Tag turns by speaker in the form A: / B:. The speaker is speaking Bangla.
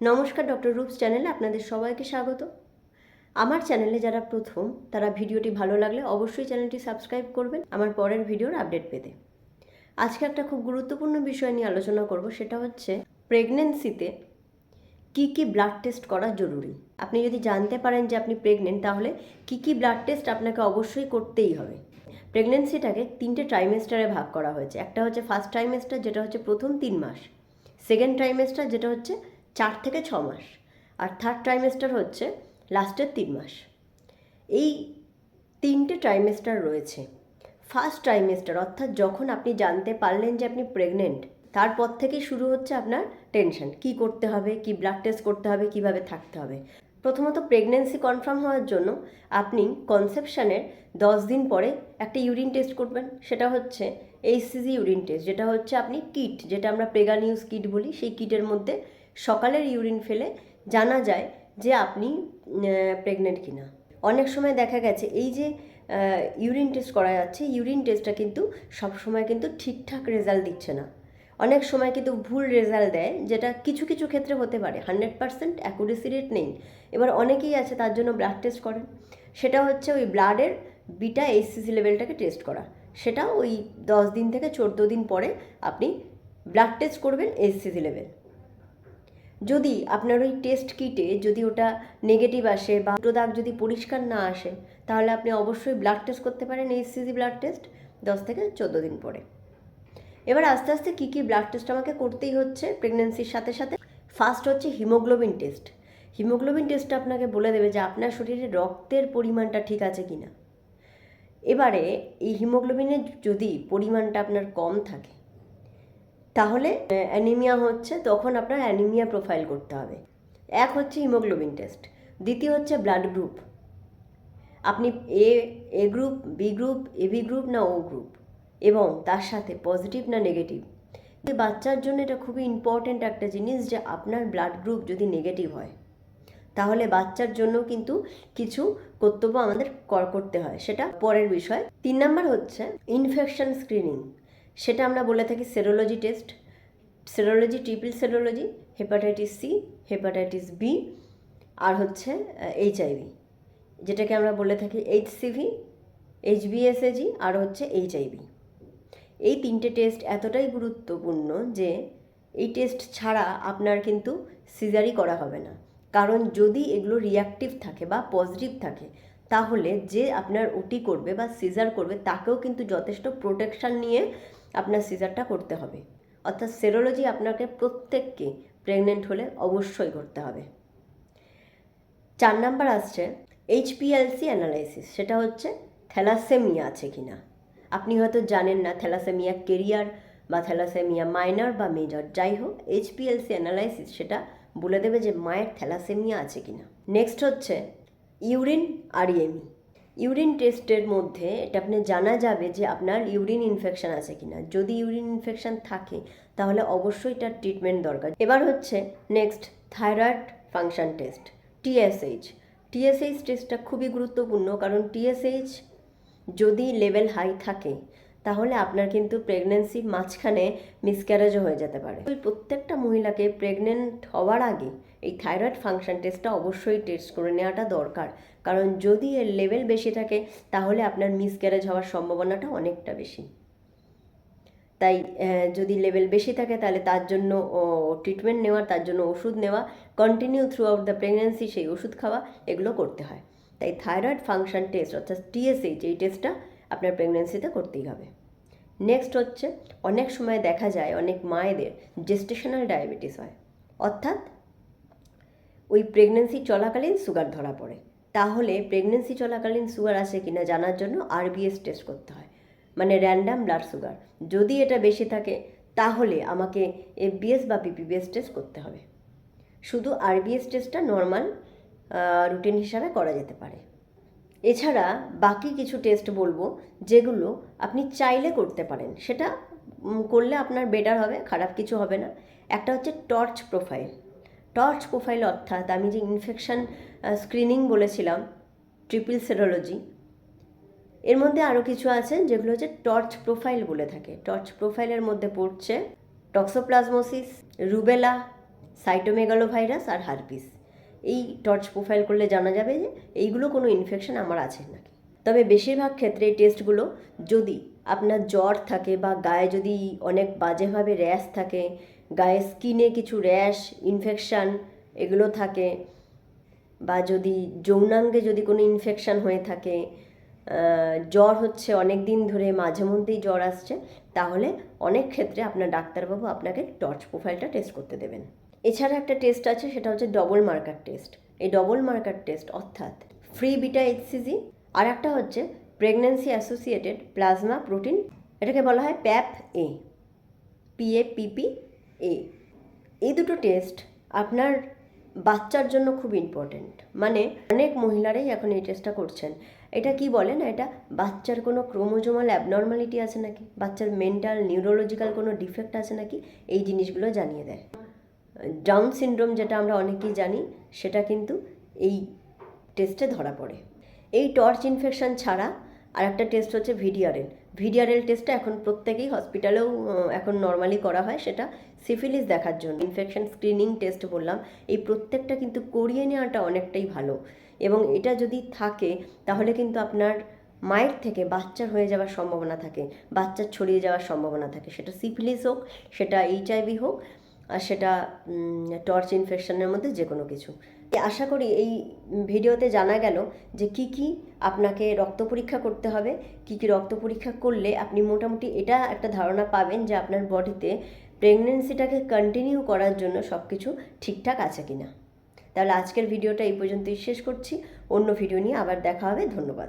A: নমস্কার ডক্টর রূপস চ্যানেলে আপনাদের সবাইকে স্বাগত। আমার চ্যানেলে যারা প্রথম, তারা ভিডিওটি ভালো লাগলে অবশ্যই চ্যানেলটি সাবস্ক্রাইব করবেন আমার পরের ভিডিওর আপডেট পেতে। আজকে একটা খুব গুরুত্বপূর্ণ বিষয় নিয়ে আলোচনা করব, সেটা হচ্ছে প্রেগনেন্সিতে কি কি ব্লাড টেস্ট করা জরুরি? আপনি যদি জানতে পারেন যে আপনি প্রেগনেন্ট তাহলে কি কি ব্লাড টেস্ট আপনাকে অবশ্যই করতেই হবে। প্রেগনেন্সিটাকে তিনটে ট্রাইমেস্টারে ভাগ করা হয়েছে। একটা হচ্ছে ফার্স্ট ট্রাইমেস্টার যেটা হচ্ছে প্রথম তিন মাস। সেকেন্ড ট্রাইমেস্টার যেটা হচ্ছে চার থেকে ছ মাস। আর থার্ড ট্রাইমেস্টার হচ্ছে লাস্টের তিন মাস। এই তিনটে ট্রাইমেস্টার রয়েছে। ফার্স্ট ট্রাইমেস্টার অর্থাৎ যখন আপনি জানতে পারলেন যে আপনি প্রেগনেন্ট তারপর থেকেই শুরু হচ্ছে আপনার টেনশন কি করতে হবে, কি ব্লাড টেস্ট করতে হবে, কীভাবে থাকতে হবে। প্রথমত প্রেগনেন্সি কনফার্ম হওয়ার জন্য আপনি কনসেপশনের দশ দিন পরে একটা ইউরিন টেস্ট করবেন। সেটা হচ্ছে এইচসিজি ইউরিন টেস্ট যেটা হচ্ছে আপনি কিট যেটা আমরা প্রেগানিউজ কিট বলি, সেই কিটের মধ্যে সকালের ইউরিন ফেলে জানা যায় যে আপনি প্রেগনেন্ট কিনা। অনেক সময় দেখা গেছে এই যে ইউরিন টেস্ট করা যাচ্ছে, ইউরিন টেস্টটা কিন্তু সব সময় কিন্তু ঠিকঠাক রেজাল্ট দিচ্ছে না। অনেক সময় কিন্তু ভুল রেজাল্ট দেয়, যেটা কিছু কিছু ক্ষেত্রে হতে পারে, হান্ড্রেড পার্সেন্ট অ্যাকুরেসি রেট নেই। এবার অনেকেই আছে তার জন্য ব্লাড টেস্ট করেন। সেটা হচ্ছে ওই ব্লাডের বিটা এইচসিসি লেভেলটাকে টেস্ট করা। সেটা ওই দশ দিন থেকে চোদ্দ দিন পরে আপনি ব্লাড টেস্ট করবেন এইচসিসি লেভেল যদি আপনার ওই টেস্ট কিটে যদি ওটা নেগেটিভ আসে বা দুটো দাগ যদি পরিষ্কার না আসে, তাহলে আপনি অবশ্যই ব্লাড টেস্ট করতে পারেন এইচসিসি ব্লাড টেস্ট দশ থেকে চোদ্দ দিন পরে। এবার আস্তে আস্তে কী কী ব্লাড টেস্ট আমাকে করতেই হচ্ছে প্রেগনেন্সির সাথে সাথে। ফার্স্ট হচ্ছে হিমোগ্লোবিন টেস্ট হিমোগ্লোবিন টেস্টটা আপনাকে বলে দেবে যে আপনার শরীরে রক্তের পরিমাণটা ঠিক আছে কি না এবারে এই হিমোগ্লোবিনের যদি পরিমাণটা আপনার কম থাকে তাহলে অ্যানিমিয়া হচ্ছে তখন আপনার অ্যানিমিয়া প্রোফাইল করতে হবে। এক হচ্ছে হিমোগ্লোবিন টেস্ট দ্বিতীয় হচ্ছে ব্লাড গ্রুপ আপনি A A group B group AB group না ও গ্রুপ এবং তার সাথে পজিটিভ না নেগেটিভ বাচ্চার জন্য এটা খুবই ইম্পর্ট্যান্ট একটা জিনিস যে আপনার ব্লাড গ্রুপ যদি নেগেটিভ হয়, তাহলে বাচ্চার জন্য কিন্তু কিছু কর্তব্য আমাদের কর, করতে হয়। সেটা পরের বিষয়। তিন নাম্বার হচ্ছে ইনফেকশন স্ক্রিনিং সেটা আমরা বলে থাকি serology test serology triple serology hepatitis C hepatitis B আর হচ্ছে এইচআইভি যেটাকে আমরা বলে থাকি এইচসিভি এইচবিএসএজি আর হচ্ছে এইচআইভি এই তিনটে টেস্ট এতটাই গুরুত্বপূর্ণ যে, এই টেস্ট ছাড়া আপনার কিন্তু সিজারি করা হবে না। কারণ যদি এগুলো রিয়াক্টিভ থাকে বা পজিটিভ থাকে, তাহলে যে আপনার ওটি করবে বা সিজার করবে, তাকেও কিন্তু যথেষ্ট প্রোটেকশান নিয়ে আপনার সিজারটা করতে হবে। অর্থাৎ সেরোলজি আপনাকে প্রত্যেককে প্রেগনেন্ট হলে অবশ্যই করতে হবে। চার নাম্বার আসছে এইচপিএলসি অ্যানালাইসিস সেটা হচ্ছে থ্যালাসেমিয়া আছে কি না আপনি হয়তো জানেন না থ্যালাসেমিয়া কেরিয়ার বা থ্যালাসেমিয়া মাইনর বা মেজর। যাই হোক এইচপিএলসি অ্যানালাইসিস সেটা বলে দেবে যে মায়ের থ্যালাসেমিয়া আছে কি না নেক্সট হচ্ছে ইউরিন আরইএমই ইউরিন টেস্টের মধ্যে এটা আপনি জানা যাবে যে আপনার ইউরিন ইনফেকশন আছে কিনা। যদি ইউরিন ইনফেকশন থাকে, তাহলে অবশ্যই তার ট্রিটমেন্ট দরকার। এবার হচ্ছে next thyroid function test TSH TSH টেস্টটা খুবই গুরুত্বপূর্ণ, কারণ টিএসএইচ যদি লেভেল হাই থাকে, তাহলে আপনার কিন্তু প্রেগনেন্সি মাঝখানে মিসক্যারেজও হয়ে যেতে পারে। ওই প্রত্যেকটা মহিলাকে প্রেগনেন্ট হওয়ার আগে এই থাইরয়েড ফাংশন টেস্টটা অবশ্যই টেস্ট করে নেওয়াটা দরকার। কারণ যদি এর লেভেল বেশি থাকে, তাহলে আপনার মিসক্যারেজ হওয়ার সম্ভাবনাটা অনেকটা বেশি। তাই যদি লেভেল বেশি থাকে, তাহলে তার জন্য ট্রিটমেন্ট নেওয়া, তার জন্য ওষুধ নেওয়া continue through out the pregnancy সেই ওষুধ খাওয়া, এগুলো করতে হয়। তাই থাইরয়েড ফাংশন টেস্ট অর্থাৎ টিএসএইচ এই টেস্টটা আপনার প্রেগনেন্সিতে করতেই হবে। নেক্সট হচ্ছে, অনেক সময় দেখা যায়, অনেক মায়েদের জেস্টেশনাল ডায়াবেটিস হয়। অর্থাৎ, ওই প্রেগনেন্সি চলাকালীন সুগার ধরা পড়ে। তাহলে প্রেগনেন্সি চলাকালীন সুগার আছে কিনা জানার জন্য আরবিএস টেস্ট করতে হয়। মানে র্যান্ডাম ব্লাড সুগার যদি এটা বেশি থাকে, তাহলে আমাকে এফবিএস বা পিপিবিএস টেস্ট করতে হবে। শুধু আরবিএস টেস্টটা নর্মাল রুটিন হিসাবে করা যেতে পারে। এছাড়া বাকি কিছু টেস্ট বলব, যেগুলো আপনি চাইলে করতে পারেন। সেটা করলে আপনার বেটার হবে, খারাপ কিছু হবে না। একটা হচ্ছে টর্চ প্রোফাইল টর্চ প্রোফাইল অর্থাৎ আমি যে ইনফেকশান স্ক্রিনিং বলেছিলাম ট্রিপল সেরোলজি এর মধ্যে আরও কিছু আছে যেগুলো হচ্ছে টর্চ প্রোফাইল বলে থাকে। টর্চ প্রোফাইলের মধ্যে পড়ছে টক্সোপ্লাজমোসিস রুবেলা সাইটোমেগালো ভাইরাস আর হারপিস। এই টর্চ প্রোফাইল করলে জানা যাবে যে এইগুলো কোনো ইনফেকশন আমার আছে নাকি। তবে বেশিরভাগ ক্ষেত্রে এই টেস্টগুলো যদি আপনার জ্বর থাকে বা গায়ে যদি অনেক বাজেভাবে র্যাশ থাকে গায়ে স্কিনে কিছু র্যাশ ইনফেকশান এগুলো থাকে বা যদি যৌনাঙ্গে যদি কোনো ইনফেকশান হয়ে থাকে জ্বর হচ্ছে অনেক দিন ধরে, মাঝে মধ্যেই জ্বর আসছে, তাহলে অনেক ক্ষেত্রে আপনার ডাক্তারবাবু আপনাকে টর্চ প্রোফাইলটা টেস্ট করতে দেবেন। এছাড়া একটা টেস্ট আছে, সেটা হচ্ছে ডবল মার্কার টেস্ট এই ডবল মার্কার টেস্ট অর্থাৎ ফ্রি বিটা এইচসিজি আর একটা হচ্ছে প্রেগন্যান্সি অ্যাসোসিয়েটেড প্লাজমা প্রোটিন এটাকে বলা হয় প্যাপ এ পিএপিপি এ এই দুটো টেস্ট আপনার বাচ্চার জন্য খুব ইম্পর্টেন্ট মানে অনেক মহিলারাই এখন এই টেস্টটা করছেন। এটা কি বলেন? এটা বাচ্চার কোনো ক্রোমোজোমাল অ্যাবনর্মালিটি আছে নাকি? বাচ্চার মেন্টাল নিউরোলজিক্যাল কোনো ডিফেক্ট আছে নাকি? এই জিনিসগুলো জানিয়ে দেয়। ডাউন সিনড্রোম যেটা আমরা অনেকেই জানি, সেটা কিন্তু এই টেস্টে ধরা পড়ে। এই টর্চ ইনফেকশন ছাড়া আর একটা টেস্ট হচ্ছে ভিডিআরএল ভিডিআরএল টেস্টটা এখন প্রত্যেকেই হসপিটালেও এখন নর্মালি করা হয় সেটা সিফিলিস দেখার জন্য। ইনফেকশন স্ক্রিনিং টেস্ট বললাম, এই প্রত্যেকটা কিন্তু করিয়ে নেওয়াটা অনেকটাই ভালো। এবং এটা যদি থাকে, তাহলে কিন্তু আপনার মায়ের থেকে বাচ্চার হয়ে যাওয়ার সম্ভাবনা থাকে, বাচ্চার ছড়িয়ে যাওয়ার সম্ভাবনা থাকে। সেটা সিফিলিস হোক, সেটা এইচআইভি হোক আর সেটা টর্চ ইনফেকশনের মধ্যে যে কোনো কিছু আশা করি এই ভিডিওতে জানা গেল যে কি কি আপনাকে রক্ত পরীক্ষা করতে হবে, কি কি রক্ত পরীক্ষা করলে আপনি মোটামুটি এটা একটা ধারণা পাবেন যে আপনার বডিতে প্রেগনেন্সিটাকে কন্টিনিউ করার জন্য সব কিছু ঠিকঠাক আছে কি না তাহলে আজকের ভিডিওটা এই পর্যন্তই শেষ করছি, অন্য ভিডিও নিয়ে আবার দেখা হবে, ধন্যবাদ।